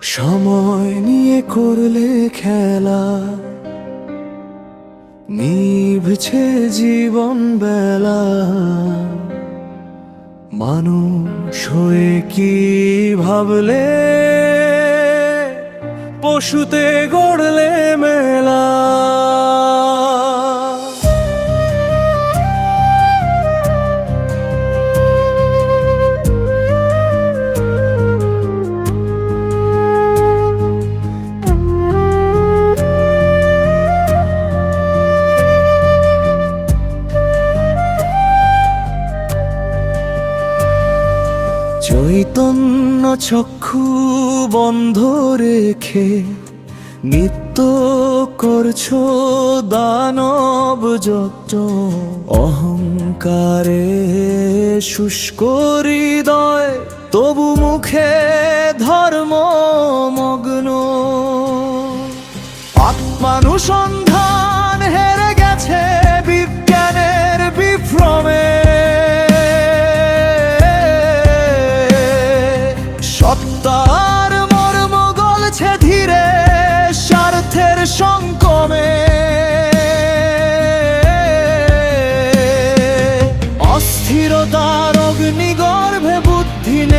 সময় নিয়ে করলে খেলা নিভছে জীবন বেলা। মানুষ হয়ে কি ভাবলে? পশুতে গড়লে মেলা। চৈতন্য চক্ষু বন্ধ রেখে নিত্য করছ দানব যত অহংকারে শুষ্ক হৃদয়, তবু মুখে ধর্ম মগ্ন। আত্মানুসন্ধান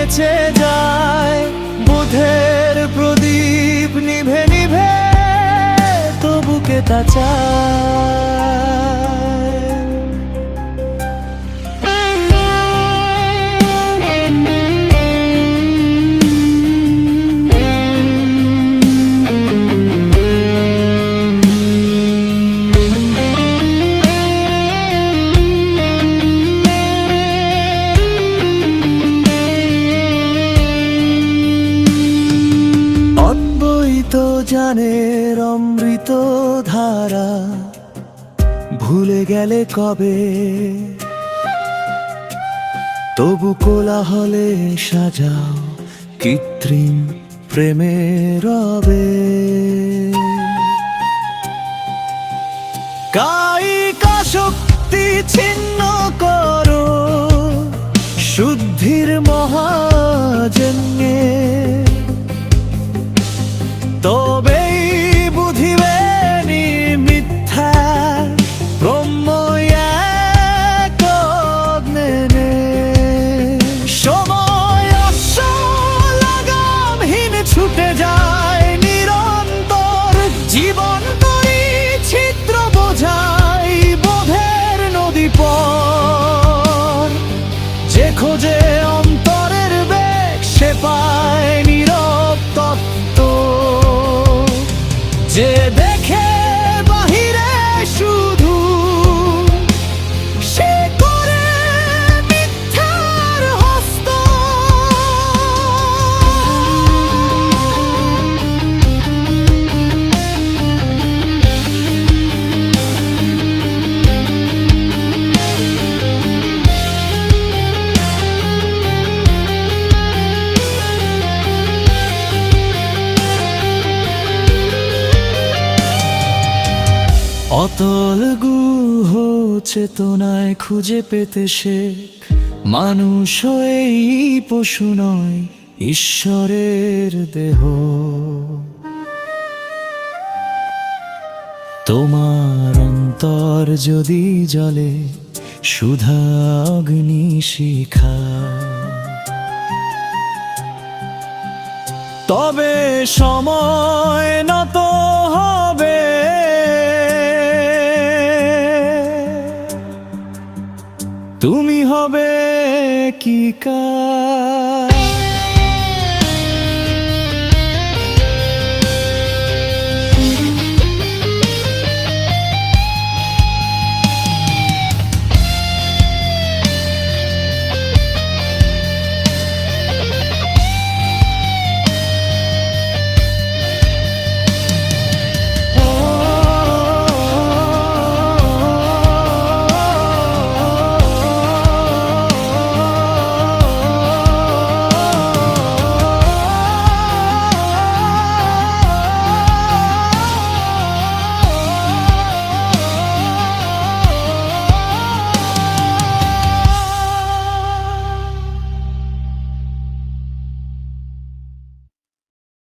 নেচে যায় বুধের প্রদীপ নিভে নিভে তবুকে তা চায়? জানের অমৃত ধারা ভুলে গেলে কবে? তবু কোলাহলে সাজাও কৃত্রিম প্রেমের রবে। কায়িকা শক্তি ছিন্ন করো, শুদ্ধির মহাজন্যে ছুটে যায় অতল গুহ চেতনায় খুঁজে পেতে শেখ। মানুষ এই পশু নয়, ঈশ্বরের দেহ। তোমার অন্তর যদি জলে, সুধা অগ্নি শিখা। তবে সময় নত তুমি হবে কি কার?